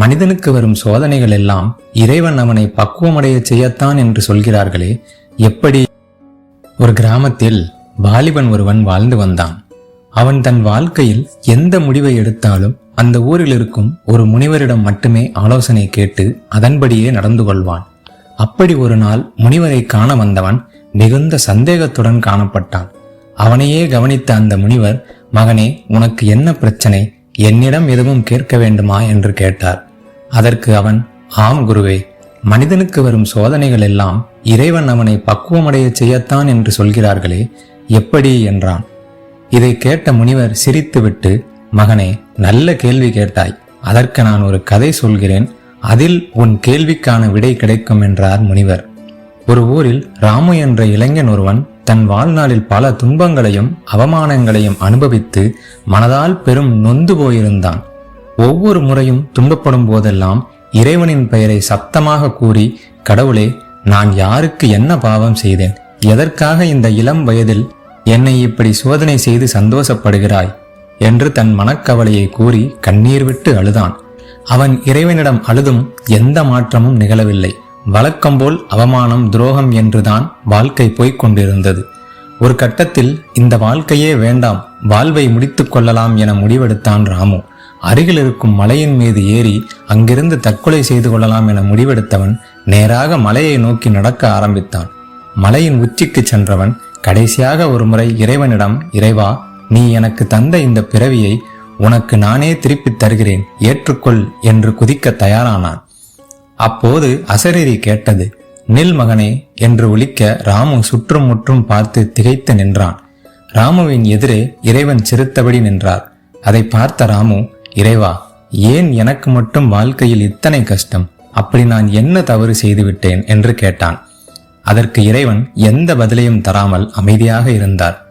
மனிதனுக்கு வரும் சோதனைகள் எல்லாம் இறைவன் அவனை பக்குவமடைய செய்யத்தான் என்று சொல்கிறார்களே எப்படி? ஒரு கிராமத்தில் வாலிபன் ஒருவன் வாழ்ந்து வந்தான். அவன் தன் வாழ்க்கையில் எந்த முடிவை எடுத்தாலும் அந்த ஊரில் இருக்கும் ஒரு முனிவரிடம் மட்டுமே ஆலோசனை கேட்டு அதன்படியே நடந்து கொள்வான். அப்படி ஒரு நாள் முனிவரை காண வந்தவன் மிகுந்த சந்தேகத்துடன் காணப்பட்டான். அவனையே கவனித்த அந்த முனிவர் மகனே உனக்கு என்ன பிரச்சனை? என்னிடம் எதுவும் கேட்க வேண்டுமா? என்று கேட்டார். அதற்கு அவன் ஆம் குருவே மனிதனுக்கு வரும் சோதனைகள் எல்லாம் இறைவன் அவனை பக்குவமடைய செய்யத்தான் என்று சொல்கிறார்களே எப்படி? என்றான். இதை கேட்ட முனிவர் சிரித்துவிட்டு மகனே நல்ல கேள்வி கேட்டாய். அதற்கு நான் ஒரு கதை சொல்கிறேன். அதில் உன் கேள்விக்கான விடை கிடைக்கும் என்றார் முனிவர். ஒரு ஊரில் ராமு என்ற இளைஞன் ஒருவன் தன் வாழ்நாளில் பல துன்பங்களையும் அவமானங்களையும் அனுபவித்து மனதால் பெரும் நொந்து போயிருந்தான். ஒவ்வொரு முறையும் துன்பப்படும் போதெல்லாம் இறைவனின் பெயரை சத்தமாக கூறி கடவுளே நான் யாருக்கு என்ன பாவம் செய்தேன்? எதற்காக இந்த இளம் வயதில் என்னை இப்படி சோதனை செய்து சந்தோஷப்படுகிறாய்? என்று தன் மனக்கவலையை கூறி கண்ணீர் விட்டு அழுதான். அவன் இறைவனிடம் அழுதும் எந்த மாற்றமும் நிகழவில்லை. வழக்கம்போல் அவமானம் துரோகம் என்றுதான் வாழ்க்கை போய்க் கொண்டிருந்தது. ஒரு கட்டத்தில் இந்த வாழ்க்கையே வேண்டாம் வாழ்வை முடித்துக் கொள்ளலாம் என முடிவெடுத்தான் ராமு. அருகில் இருக்கும் மலையின் மீது ஏறி அங்கிருந்து தற்கொலை செய்து கொள்ளலாம் என முடிவெடுத்தவன் நேராக மலையை நோக்கி நடக்க ஆரம்பித்தான். மலையின் உச்சிக்கு சென்றவன் கடைசியாக ஒரு முறை இறைவனிடம் இறைவா நீ எனக்கு தந்த இந்த பிறவியை உனக்கு நானே திருப்பித் தருகிறேன் ஏற்றுக்கொள் என்று குதிக்க தயாரானான். அப்போது அசரீரி கேட்டது நில் மகனே என்று ஒழிக்க ராமு சுற்றும் முற்றும் பார்த்து திகைத்து நின்றான். ராமுவின் எதிரே இறைவன் சிறுத்தபடி நின்றார். அதை பார்த்த ராமு இறைவா ஏன் எனக்கு மட்டும் வாழ்க்கையில் இத்தனை கஷ்டம்? அப்படி நான் என்ன தவறு செய்துவிட்டேன்? என்று கேட்டான். அதற்கு இறைவன் எந்த பதிலையும் தராமல் அமைதியாக இருந்தார்.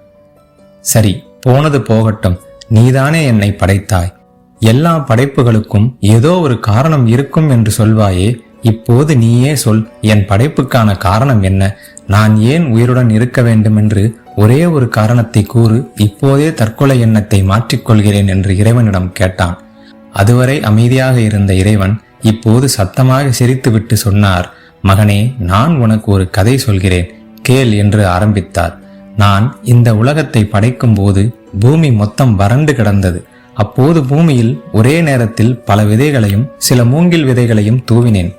சரி போனது போகட்டும். நீதானே என்னை படைத்தாய். எல்லா படைப்புகளுக்கும் ஏதோ ஒரு காரணம் இருக்கும் என்று சொல்வாயே. இப்போது நீயே சொல் என் படைப்புக்கான காரணம் என்ன? நான் ஏன் உயிருடன் இருக்க வேண்டும் என்று ஒரே ஒரு காரணத்தை கூறு இப்போதே தற்கொலை எண்ணத்தை மாற்றிக்கொள்கிறேன் என்று இறைவனிடம் கேட்டான். அதுவரை அமைதியாக இருந்த இறைவன் இப்போது சத்தமாக சிரித்துவிட்டு சொன்னார் மகனே நான் உனக்கு ஒரு கதை சொல்கிறேன் கேள் என்று ஆரம்பித்தார். நான் இந்த உலகத்தை படைக்கும் போது பூமி மொத்தம் வறண்டு கிடந்தது. அப்போது பூமியில் ஒரே நேரத்தில் பல விதைகளையும் சில மூங்கில் விதைகளையும் தூவினேன்.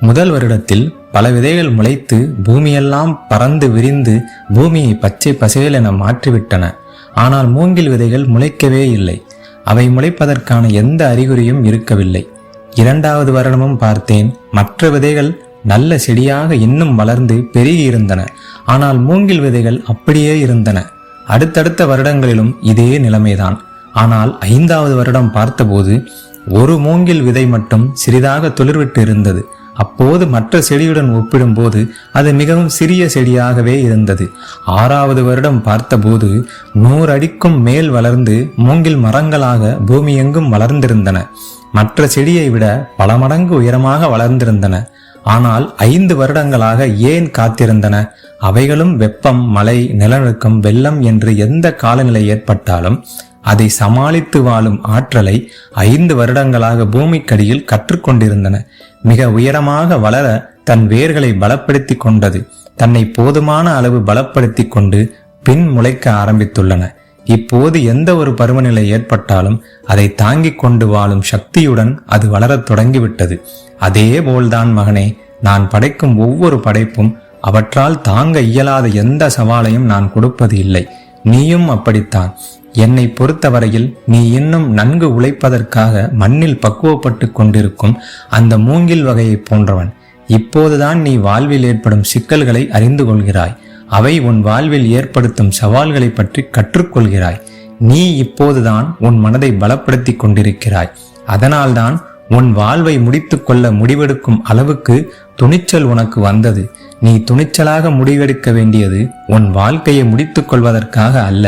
முதல் வருடத்தில் பல விதைகள் முளைத்து பூமியெல்லாம் பறந்து விரிந்து பூமியை பச்சை பசேல் என மாற்றிவிட்டன. ஆனால் மூங்கில் விதைகள் முளைக்கவே இல்லை. அவை முளைப்பதற்கான எந்த அறிகுறியும் இருக்கவில்லை. இரண்டாவது வருடமும் பார்த்தேன் மற்ற விதைகள் நல்ல செடியாக இன்னும் வளர்ந்து பெருகி இருந்தன ஆனால் மூங்கில் விதைகள் அப்படியே இருந்தன. அடுத்தடுத்த வருடங்களிலும் இதே நிலைமைதான். ஆனால் ஐந்தாவது வருடம் பார்த்தபோது ஒரு மூங்கில் விதை மட்டும் சிறிதாக துளிர்விட்டு இருந்தது அப்போது மற்ற செடியுடன் ஒப்பிடும்போது அது மிகவும் சிறிய செடியாகவே இருந்தது. ஆறாவது வருடம் பார்த்தபோது நூறு அடிக்கும் மேல் வளர்ந்து மூங்கில் மரங்களாக பூமி எங்கும் வளர்ந்திருந்தன. மற்ற செடியை விட பல மடங்கு உயரமாக வளர்ந்திருந்தன. ஆனால் ஐந்து வருடங்களாக ஏன் காத்திருந்தன? அவைகளும் வெப்பம் மழை நிலநடுக்கம் வெள்ளம் என்று எந்த காலநிலை ஏற்பட்டாலும் அதை சமாளித்து வாழும் ஆற்றலை ஐந்து வருடங்களாக பூமிக்கடியில் கற்றுக்கொண்டிருந்தன. மிக உயரமாக வளர தன் வேர்களை பலப்படுத்தி கொண்டது. தன்னை போதுமான அளவு பலப்படுத்தி கொண்டு பின் முளைக்க ஆரம்பித்துள்ளன. இப்போது எந்த ஒரு பருவநிலை ஏற்பட்டாலும் அதை தாங்கிக் கொண்டு வாழும் சக்தியுடன் அது வளரத் தொடங்கிவிட்டது. அதே போல்தான் மகனே நான் படைக்கும் ஒவ்வொரு படைப்பும் அவற்றால் தாங்க இயலாத எந்த சவாலையும் நான் கொடுப்பது இல்லை. நீயும் அப்படித்தான். என்னை பொறுத்தவரையில் நீ இன்னும் நன்கு உழைப்பதற்காக மண்ணில் பக்குவப்பட்டு கொண்டிருக்கும் அந்த மூங்கில் வகையை போன்றவன். இப்போதுதான் நீ வாழ்வில் ஏற்படும் சிக்கல்களை அறிந்து கொள்கிறாய். அவை உன் வாழ்வில் ஏற்படுத்தும் சவால்களை பற்றி கற்றுக்கொள்கிறாய். நீ இப்போதுதான் உன் மனதை பலப்படுத்தி கொண்டிருக்கிறாய். அதனால்தான் உன் வாழ்வை முடித்துக்கொள்ள முடிவெடுக்கும் அளவுக்கு துணிச்சல் உனக்கு வந்தது. நீ துணிச்சலாக முடிவெடுக்க வேண்டியது உன் வாழ்க்கையை முடித்துக் கொள்வதற்காக அல்ல.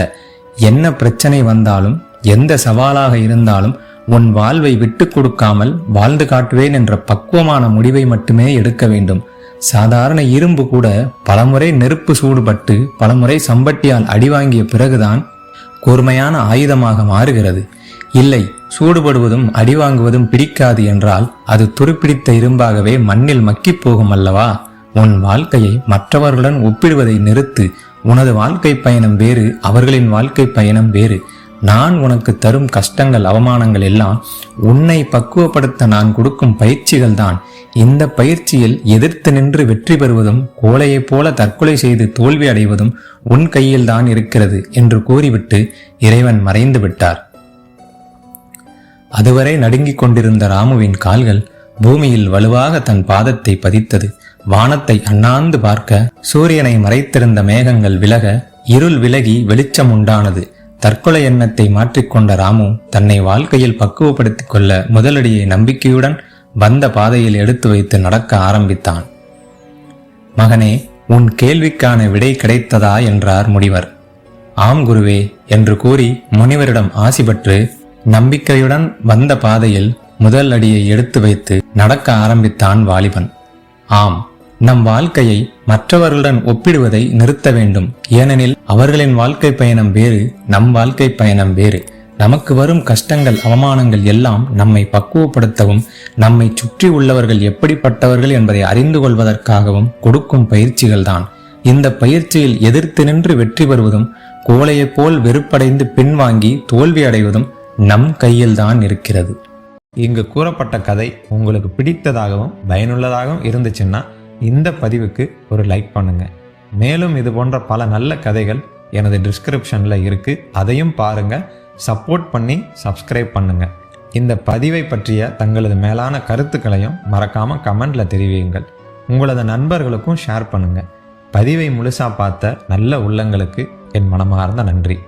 என்ன பிரச்சனை வந்தாலும் எந்த சவாலாக இருந்தாலும் உன் வாழ்வை விட்டு கொடுக்காமல் வாழ்ந்து காட்டுவேன் என்ற பக்குவமான முடிவை மட்டுமே எடுக்க வேண்டும். சாதாரண இரும்பு கூட பலமுறை நெருப்பு சூடுபட்டு பலமுறை சம்பட்டியால் அடி வாங்கிய பிறகுதான் கூர்மையான ஆயுதமாக மாறுகிறது. இல்லை சூடுபடுவதும் அடிவாங்குவதும் பிடிக்காது என்றால் அது துருப்பிடித்த இரும்பாகவே மண்ணில் மக்கிப் போகும் அல்லவா? உன் வாழ்க்கையை மற்றவர்களுடன் ஒப்பிடுவதை நிறுத்து உனது வாழ்க்கை பயணம் வேறு அவர்களின் வாழ்க்கை பயணம் வேறு. நான் உனக்கு தரும் கஷ்டங்கள் அவமானங்கள் எல்லாம் உன்னை பக்குவப்படுத்த நான் கொடுக்கும் பயிற்சிகள் தான். இந்த பயிற்சியில் எதிர்த்து நின்று வெற்றி பெறுவதும் கோலையைப் போல தற்கொலை செய்து தோல்வி அடைவதும் உன் கையில் தான் இருக்கிறது என்று கூறிவிட்டு இறைவன் மறைந்து விட்டார். அதுவரை நடுங்கிக் கொண்டிருந்த ராமுவின் கால்கள் பூமியில் வலுவாக தன் பாதத்தை பதித்தது. வானத்தை அண்ணாந்து பார்க்க சூரியனை மறைத்திருந்த மேகங்கள் விலக இருள் விலகி வெளிச்சம் உண்டானது தற்கொலை எண்ணத்தை மாற்றிக்கொண்ட ராமு தன்னை வாழ்க்கையில் பக்குவப்படுத்திக் கொள்ள முதலடியை நம்பிக்கையுடன் வந்த பாதையில் எடுத்து வைத்து நடக்க ஆரம்பித்தான். மகனே உன் கேள்விக்கான விடை கிடைத்ததா என்றார் முனிவர். ஆம் குருவே என்று கூறி முனிவரிடம் ஆசி பெற்று நம்பிக்கையுடன் வந்த பாதையில் முதல் அடியை எடுத்து வைத்து நடக்க ஆரம்பித்தான் வாலிபன். ஆம் நம் வாழ்க்கையை மற்றவர்களுடன் ஒப்பிடுவதை நிறுத்த வேண்டும். ஏனெனில் அவர்களின் வாழ்க்கை பயணம் வேறு நம் வாழ்க்கை பயணம் வேறு. நமக்கு வரும் கஷ்டங்கள் அவமானங்கள் எல்லாம் நம்மை பக்குவப்படுத்தவும் நம்மை சுற்றி உள்ளவர்கள் எப்படிப்பட்டவர்கள் என்பதை அறிந்து கொள்வதற்காகவும் கொடுக்கும் பயிற்சிகள்தான் இந்த பயிற்சியில் எதிர்த்து நின்று வெற்றி பெறுவதும் கோலையைப் போல் வெறுப்படைந்து பின்வாங்கி தோல்வி அடைவதும் நம் கையில்தான் இருக்கிறது. இங்கு கூறப்பட்ட கதை உங்களுக்கு பிடித்ததாகவும் பயனுள்ளதாகவும் இருந்துச்சுன்னா இந்த பதிவுக்கு ஒரு லைக் பண்ணுங்க. மேலும் இது போன்ற பல நல்ல கதைகள் எனது டிஸ்கிரிப்ஷனில் இருக்கு. அதையும் பாருங்க. சப்போர்ட் பண்ணி சப்ஸ்கிரைப் பண்ணுங்க. இந்த பதிவை பற்றிய தங்களது மேலான கருத்துக்களையும் மறக்காம கமெண்ட்ல தெரிவியுங்கள். உங்களது நண்பர்களுக்கும் ஷேர் பண்ணுங்க. பதிவை முழுசா பார்த்த நல்ல உள்ளங்களுக்கு என் மனமார்ந்த நன்றி.